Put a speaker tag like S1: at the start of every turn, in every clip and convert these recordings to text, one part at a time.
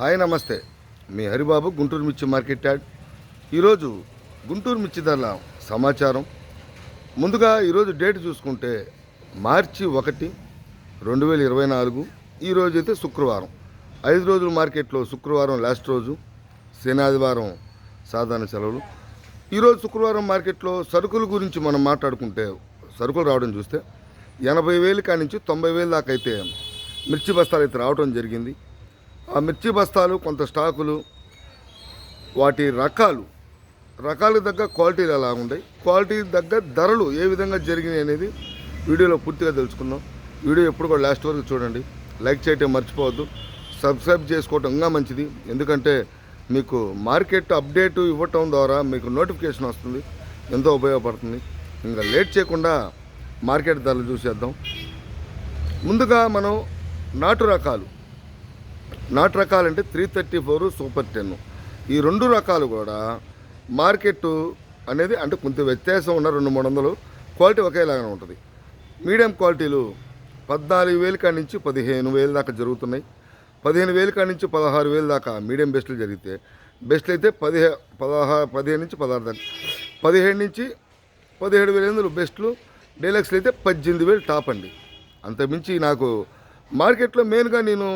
S1: Hi నమస్తే. మీ హరిబాబు గుంటూరు మిర్చి market add. ఈరోజు గుంటూరు మిర్చి ధరల సమాచారం. ముందుగా ఈరోజు డేట్ చూసుకుంటే మార్చి ఒకటి రెండు వేల ఇరవై నాలుగు. ఈరోజు అయితే శుక్రవారం. ఐదు రోజుల మార్కెట్లో శుక్రవారం లాస్ట్ రోజు శనాదివారం సాధారణ సెలవులు. ఈరోజు శుక్రవారం మార్కెట్లో సరుకుల గురించి మనం మాట్లాడుకుంటే సరుకులు రావడం చూస్తే ఎనభై వేలు కానించి తొంభై వేలు దాకా అయితే మిర్చి బస్తాలు అయితే రావడం జరిగింది. ఆ మిర్చి బస్తాలు కొంత స్టాకులు వాటి రకాలు రకాలకు తగ్గ క్వాలిటీలు ఎలా ఉన్నాయి క్వాలిటీ తగ్గ ధరలు ఏ విధంగా జరిగినాయి అనేది వీడియోలో పూర్తిగా తెలుసుకుందాం. వీడియో ఎప్పుడు కూడా లాస్ట్ వరకు చూడండి. లైక్ చేయటం మర్చిపోవద్దు. సబ్స్క్రైబ్ చేసుకోవటం ఇంకా మంచిది. ఎందుకంటే మీకు మార్కెట్ అప్డేట్ ఇవ్వటం ద్వారా మీకు నోటిఫికేషన్ వస్తుంది. ఎంతో ఉపయోగపడుతుంది. ఇంకా లేట్ చేయకుండా మార్కెట్ ధరలు చూసేద్దాం. ముందుగా మనం నాటు రకాలు. నాటు రకాలు అంటే three thirty four super ten. ఈ రెండు రకాలు కూడా మార్కెట్ అనేది అంటే కొంత వ్యత్యాసం ఉన్న రెండు మూడు వందలు క్వాలిటీ ఒకేలాగానే ఉంటుంది. మీడియం క్వాలిటీలు పద్నాలుగు వేలు కాడి నుంచి పదిహేను వేలు దాకా జరుగుతున్నాయి. పదిహేను వేలు కాడి నుంచి పదహారు వేలు దాకా మీడియం బెస్ట్లు జరిగితే బెస్ట్లు అయితే పదిహే పదహారు పదిహేను నుంచి పదహారు దాకా. పదిహేడు నుంచి పదిహేడు వేల ఎనిమిది బెస్ట్లు డీలక్స్లు అయితే పద్దెనిమిది వేలు టాప్ అండి. అంతమించి నాకు మార్కెట్లో మెయిన్గా నేను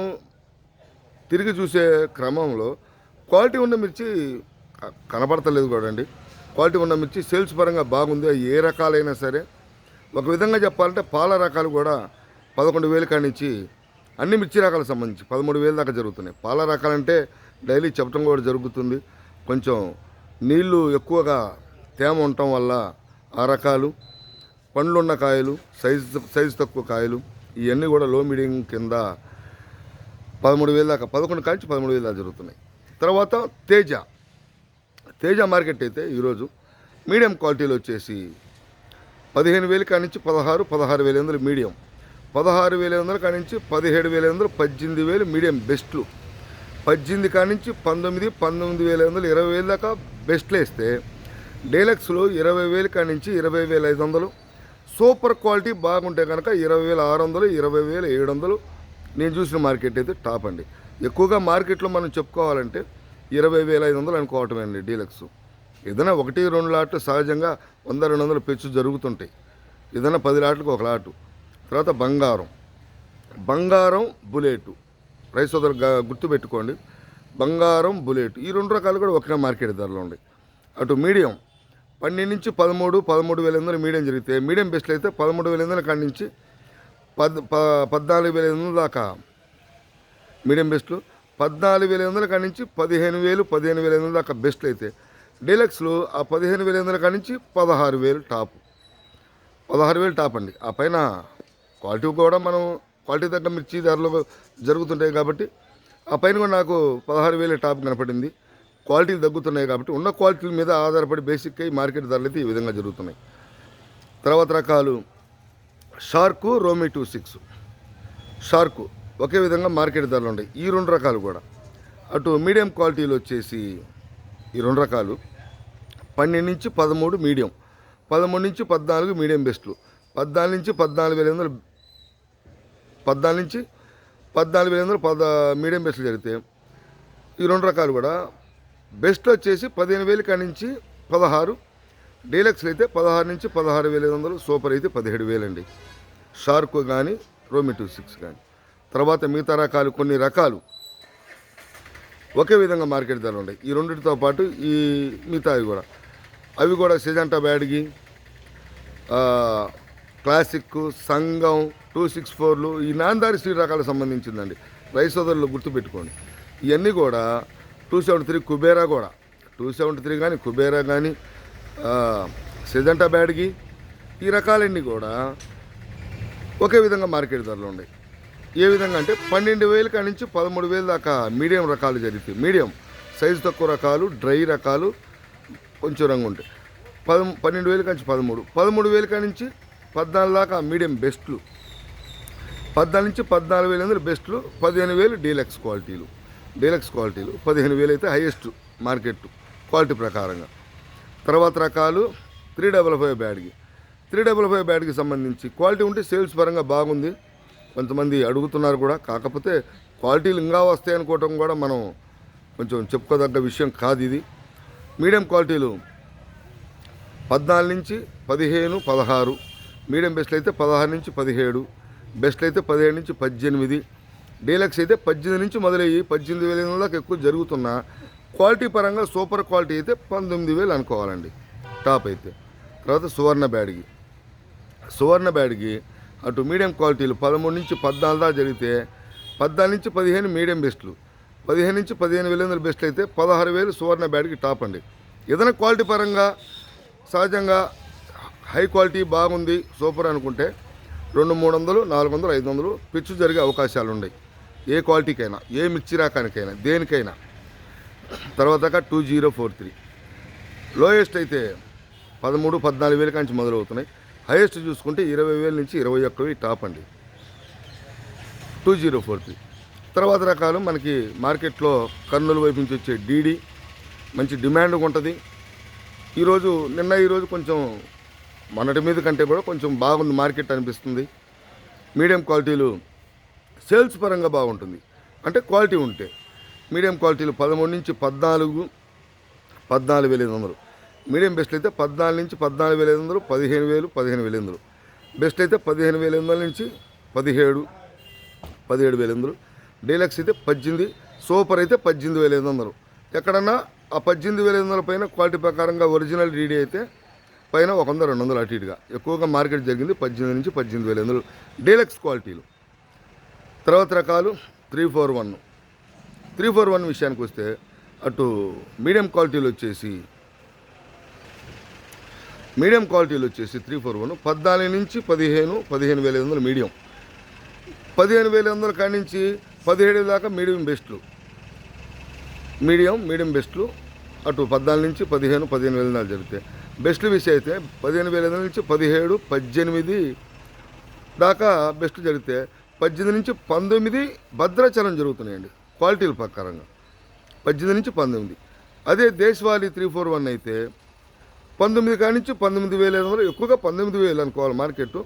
S1: తిరిగి చూసే క్రమంలో క్వాలిటీ ఉన్న మిర్చి కనపడతలేదు కూడా అండి క్వాలిటీ ఉన్న మిర్చి సేల్స్ పరంగా బాగుంది. ఏ రకాలైనా సరే. ఒక విధంగా చెప్పాలంటే పాల రకాలు కూడా పదకొండు వేలు కానించి అన్ని మిర్చి రకాలకు సంబంధించి పదమూడు వేలు దాకా జరుగుతున్నాయి. పాల రకాలంటే డైలీ చెప్పడం కూడా జరుగుతుంది. కొంచెం నీళ్ళు ఎక్కువగా తేమ ఉండటం వల్ల ఆ రకాలు పండ్లున్న కాయలు సైజు సైజు తక్కువ కాయలు ఇవన్నీ కూడా లో మీడియం కింద పదమూడు వేల దాకా పదకొండు కాంచి పదమూడు వేలు దాకా జరుగుతున్నాయి. తర్వాత తేజ. తేజ మార్కెట్ అయితే ఈరోజు మీడియం క్వాలిటీలో వచ్చేసి పదిహేను వేలు కానించి పదహారు పదహారు వేల వందలు మీడియం. పదహారు వేల వందల కానించి పదిహేడు వేల వందలు పద్దెనిమిది వేలు మీడియం బెస్ట్లు. పద్దెనిమిది కానించి పంతొమ్మిది పంతొమ్మిది వేల వందలు ఇరవై వేలు దాకా బెస్ట్లు వేస్తే డీలక్స్లో ఇరవై వేలు కానించి ఇరవై వేల ఐదు వందలు. సూపర్ క్వాలిటీ బాగుంటే కనుక ఇరవై వేల ఆరు వందలు ఇరవై వేల ఏడు వందలు. నేను చూసిన మార్కెట్ అయితే టాప్ అండి. ఎక్కువగా మార్కెట్లో మనం చెప్పుకోవాలంటే ఇరవై వేల ఐదు వందలు అనుకోవటమే అండి డీలక్స్. ఏదైనా ఒకటి రెండు లాట్లు సహజంగా వంద రెండు వందలు పెచ్చు జరుగుతుంటాయి. ఏదైనా పది లాట్లకు ఒక లాటు. తర్వాత బంగారం. బంగారం బుల్లెట్ రైస్ సోదరు గుర్తుపెట్టుకోండి. బంగారం బుల్లెట్ ఈ రెండు రకాలు కూడా ఒకే మార్కెట్ ధరలో ఉన్నాయి. అటు మీడియం. పన్నెండు నుంచి పదమూడు పదమూడు వేల ఎనిమిది మీడియం జరిగితే మీడియం బెస్ట్లు అయితే పదమూడు వేల ఎనిమిది కాడి నుంచి పద్ ప పద్నాలుగు వేల ఎనిమిది దాకా. మీడియం బెస్ట్లు. పద్నాలుగు వేల ఎనిమిది కాడి నుంచి పదిహేను వేలు పదిహేను వేల ఎనిమిది దాకా బెస్ట్లు అయితే. డీలక్స్లు ఆ పదిహేను వేల ఎనిమిది కాడి నుంచి పదహారు వేలు టాప్. పదహారు వేలు టాప్ అండి. ఆ పైన క్వాలిటీ కూడా మనం క్వాలిటీ తగ్గ మిర్చి ధరలు జరుగుతుంటాయి కాబట్టి ఆ పైన కూడా నాకు పదహారు వేల టాప్ కనపడింది. క్వాలిటీలు తగ్గుతున్నాయి కాబట్టి ఉన్న క్వాలిటీల మీద ఆధారపడి బేసిక్ అయి మార్కెట్ ధరలు అయితే ఈ విధంగా జరుగుతున్నాయి. తర్వాత రకాలు. షార్కు రోమి టూ సిక్స్. షార్కు ఒకే విధంగా మార్కెట్ ధరలు ఉంటాయి ఈ రెండు రకాలు కూడా. అటు మీడియం క్వాలిటీలు వచ్చేసి ఈ రెండు రకాలు. పన్నెండు నుంచి పదమూడు మీడియం. పదమూడు నుంచి పద్నాలుగు మీడియం బెస్ట్లు. పద్నాలుగు నుంచి పద్నాలుగు వేల వందలు పద్నాలుగు నుంచి పద్నాలుగు వేల ఎనిమిది పద మీడియం బెస్ట్లు జరిగితే ఈ రెండు రకాలు కూడా. బెస్ట్ వచ్చేసి పదిహేను వేలు కాడి నుంచి పదహారు డీలక్స్లు అయితే పదహారు నుంచి పదహారు వేల ఐదు వందలు సూపర్ అయితే పదిహేడు వేలండి. షార్క్ కానీ రోమి టూ సిక్స్ కానీ తర్వాత మిగతా రకాలు కొన్ని రకాలు. ఒకే విధంగా మార్కెట్ ధరలు ఉన్నాయి. ఈ రెండింటితో పాటు ఈ మిగతావి కూడా. అవి కూడా Syngenta Byadgi classic Sangam two six ఫోర్లు ఈ నాందారి సీడ్ రకాలకు సంబంధించిందండి. రైస్ సోదరులు గుర్తుపెట్టుకోండి. ఇవన్నీ కూడా టూ సెవెంటీ త్రీ కుబేరా కూడా. టూ సెవెంటీ త్రీ కానీ కుబేరా కానీ సిజంటా బ్యాడ్గి ఈ రకాలన్నీ కూడా ఒకే విధంగా మార్కెట్ ధరలు ఉన్నాయి. ఏ విధంగా అంటే పన్నెండు వేల కాడి నుంచి పదమూడు వేల దాకా మీడియం రకాలు జరిగితే మీడియం సైజు తక్కువ రకాలు డ్రై రకాలు కొంచెం రంగు ఉంటాయి. పద పన్నెండు వేల నుంచి పదమూడు పదమూడు వేల కాడి నుంచి పద్నాలుగు దాకా మీడియం బెస్ట్లు పద్నాలుగు నుంచి పద్నాలుగు వేలు అందరూ బెస్ట్లు పదిహేను వేలు డీలక్స్ క్వాలిటీలు డీలక్స్ క్వాలిటీలు పదిహేను వేలు అయితే హైయెస్ట్ మార్కెట్ క్వాలిటీ ప్రకారంగా. తర్వాత రకాలు three double five Byadgi. Three double five Byadgi సంబంధించి క్వాలిటీ ఉంటే సేల్స్ పరంగా బాగుంది. కొంతమంది అడుగుతున్నారు కూడా. కాకపోతే క్వాలిటీలు ఇంకా వస్తాయి అనుకోవటం కూడా మనం కొంచెం చెప్పుకోదగ్గ విషయం కాదు ఇది. మీడియం క్వాలిటీలు పద్నాలుగు నుంచి పదిహేను పదహారు. మీడియం బెస్ట్లు అయితే పదహారు నుంచి పదిహేడు. బెస్ట్లు అయితే పదిహేడు నుంచి పద్దెనిమిది. డీలక్స్ అయితే పద్దెనిమిది నుంచి మొదలయ్యి పద్దెనిమిది వేల దాకా ఎక్కువ జరుగుతున్న. క్వాలిటీ పరంగా సూపర్ క్వాలిటీ అయితే పంతొమ్మిది వేలు అనుకోవాలండి. టాప్ అయితే. తర్వాత సువర్ణ బ్యాడ్కి. సువర్ణ బ్యాడ్కి అటు మీడియం క్వాలిటీలు పదమూడు నుంచి పద్నాలుగు దాకా జరిగితే పద్నాలుగు నుంచి పదిహేను మీడియం బెస్ట్లు. పదిహేను నుంచి పదిహేను వేల వందల బెస్ట్లు అయితే పదహారు వేలు సువర్ణ బ్యాడ్కి టాప్ అండి. ఏదైనా క్వాలిటీ పరంగా సహజంగా హై క్వాలిటీ బాగుంది సూపర్ అనుకుంటే రెండు మూడు వందలు నాలుగు వందలు ఐదు వందలు పిచ్చు జరిగే అవకాశాలు ఉన్నాయి ఏ క్వాలిటీకైనా ఏ మిర్చి రకానికైనా దేనికైనా. తర్వాత two zero four three. Lowest అయితే పదమూడు పద్నాలుగు వేల కాంచి మొదలవుతున్నాయి. హైయెస్ట్ చూసుకుంటే ఇరవై వేల నుంచి ఇరవై ఒక్కవి టాప్ అండి. Two zero four three. తర్వాత రకాలు మనకి మార్కెట్లో కర్నూలు వైపు నుంచి వచ్చే డీడీ మంచి డిమాండ్ ఉంటుంది. ఈరోజు నిన్న ఈరోజు కొంచెం మొన్నటి మీద కంటే కూడా కొంచెం బాగుంది మార్కెట్ అనిపిస్తుంది. మీడియం క్వాలిటీలు సేల్స్ పరంగా బాగుంటుంది. అంటే క్వాలిటీ ఉంటే. మీడియం క్వాలిటీలు పదమూడు నుంచి పద్నాలుగు పద్నాలుగు వేల ఐదు వందలు. మీడియం బెస్ట్ అయితే పద్నాలుగు నుంచి పద్నాలుగు వేల ఐదు వందలు పదిహేను వేలు పదిహేను వేల ఎనిమిది బెస్ట్ అయితే పదిహేను వేల ఎనిమిది వందల నుంచి పదిహేడు పదిహేడు వేల ఎనిమిది డీలక్స్ అయితే పద్దెనిమిది సూపర్ అయితే పద్దెనిమిది వేల ఐదు వందలు. ఎక్కడన్నా ఆ పద్దెనిమిది వేల ఐదు వందల పైన క్వాలిటీ ప్రకారంగా ఒరిజినల్ డీడీ అయితే పైన ఒక వంద రెండు వందలు అటు ఇటుగా. ఎక్కువగా మార్కెట్ జరిగింది పద్దెనిమిది నుంచి పద్దెనిమిది వేల ఎనిమిది డీలక్స్ క్వాలిటీలు. తర్వాత రకాలు three four one. Three four one విషయానికి వస్తే అటు మీడియం క్వాలిటీలు వచ్చేసి మీడియం క్వాలిటీలు వచ్చేసి త్రీ ఫోర్ వన్ పద్నాలుగు నుంచి పదిహేను పదిహేను వేల ఐదు వందలు మీడియం. పదిహేను వేల ఐదు వందల కాడి నుంచి పదిహేడు దాకా మీడియం బెస్ట్లు. మీడియం మీడియం బెస్ట్లు అటు పద్నాలుగు నుంచి పదిహేను పదిహేను వేల దాకా జరుగుతాయి బెస్ట్లు విషయం అయితే పదిహేను వేల ఐదు నుంచి పదిహేడు పద్దెనిమిది దాకా బెస్ట్ జరిగితే పద్దెనిమిది నుంచి పంతొమ్మిది భద్రాచలం జరుగుతున్నాయండి. క్వాలిటీల ప్రకారంగా పద్దెనిమిది నుంచి పంతొమ్మిది. అదే దేశవాళీ త్రీ ఫోర్ వన్ అయితే పంతొమ్మిది కాడి నుంచి పంతొమ్మిది వేల ఐదు వందలు ఎక్కువగా పంతొమ్మిది వేలు అనుకోవాలి మార్కెట్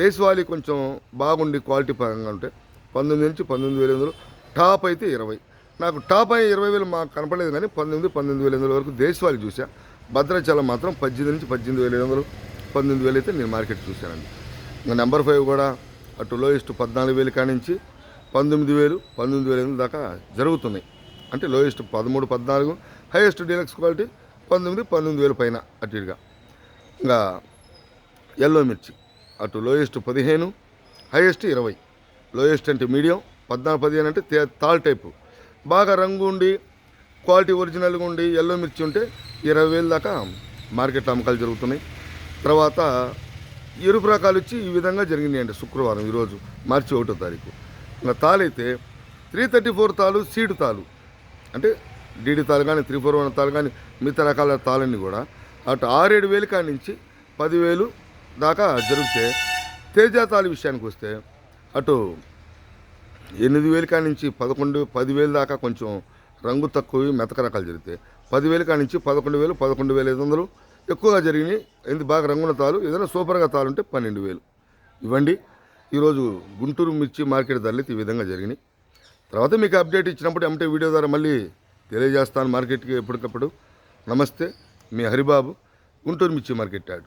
S1: దేశవాళీ కొంచెం బాగుండి క్వాలిటీ పరంగా ఉంటే పంతొమ్మిది నుంచి పంతొమ్మిది వేల ఎనిమిది వందలు టాప్ అయితే ఇరవై. నాకు టాప్ అయ్యి ఇరవై వేలు మాకు కనపడలేదు కానీ పంతొమ్మిది పంతొమ్మిది వేల ఎనిమిది వందల వరకు దేశవాళీ చూసా భద్రాచలం మాత్రం పద్దెనిమిది నుంచి పద్దెనిమిది వేల ఐదు వందలు పంతొమ్మిది వేలు అయితే నేను మార్కెట్ చూశానండి. ఇంకా నెంబర్ ఫైవ్ కూడా అటు లోయెస్ట్ పద్నాలుగు వేలు కాడి నుంచి పంతొమ్మిది వేలు పంతొమ్మిది వేల ఎనిమిది దాకా జరుగుతున్నాయి. అంటే లోయెస్ట్ పదమూడు పద్నాలుగు హైయెస్ట్ డీలక్స్ క్వాలిటీ పంతొమ్మిది పంతొమ్మిది వేలు పైన అటు ఇటుగా. ఇంకా ఎల్లో మిర్చి అటు లోయెస్ట్ పదిహేను హైయెస్ట్ ఇరవై. లోయెస్ట్ అంటే మీడియం పద్నాలుగు పదిహేను అంటే తాల్ టైపు. బాగా రంగు ఉండి క్వాలిటీ ఒరిజినల్గా ఉండి ఎల్లో మిర్చి ఉంటే ఇరవై వేలు దాకా మార్కెట్లో అమ్మకాలు జరుగుతున్నాయి. తర్వాత ఎరుపు రకాలు వచ్చి ఈ విధంగా జరిగినాయండి శుక్రవారం ఈరోజు మార్చి ఒకటో తారీఖు. ఇంకా అయితే త్రీ థర్టీ ఫోర్ తాలు సీడు తాలు. అంటే డీడీ తాలు కానీ త్రీ ఫోర్ వన్ తాలు కానీ మిగతా రకాల తాళన్ని కూడా అటు ఆరేడు వేలు కాడి నుంచి పదివేలు దాకా జరిగితే తేజ తాలు విషయానికి వస్తే అటు ఎనిమిది వేలు కాడి నుంచి పదకొండు పదివేలు దాకా కొంచెం రంగు తక్కువ మెతక రకాలు జరిగితే పదివేలు కాడి నుంచి పదకొండు వేలు పదకొండు వేల ఐదు వందలు ఎక్కువగా జరిగినాయి. ఎందుకు? బాగా రంగున్న తాలు ఏదైనా సూపర్గా తాలు ఉంటే పన్నెండు వేలు. ఇవ్వండి. ఈరోజు గుంటూరు మిర్చి మార్కెట్ ధరలు ఈ విధంగా జరిగినాయి. తర్వాత మీకు అప్డేట్ ఇచ్చినప్పుడు ఏమంటే వీడియో ద్వారా మళ్ళీ తెలియజేస్తాను మార్కెట్కి ఎప్పటికప్పుడు. నమస్తే మీ హరిబాబు గుంటూరు మిర్చి మార్కెట్ యాడ్.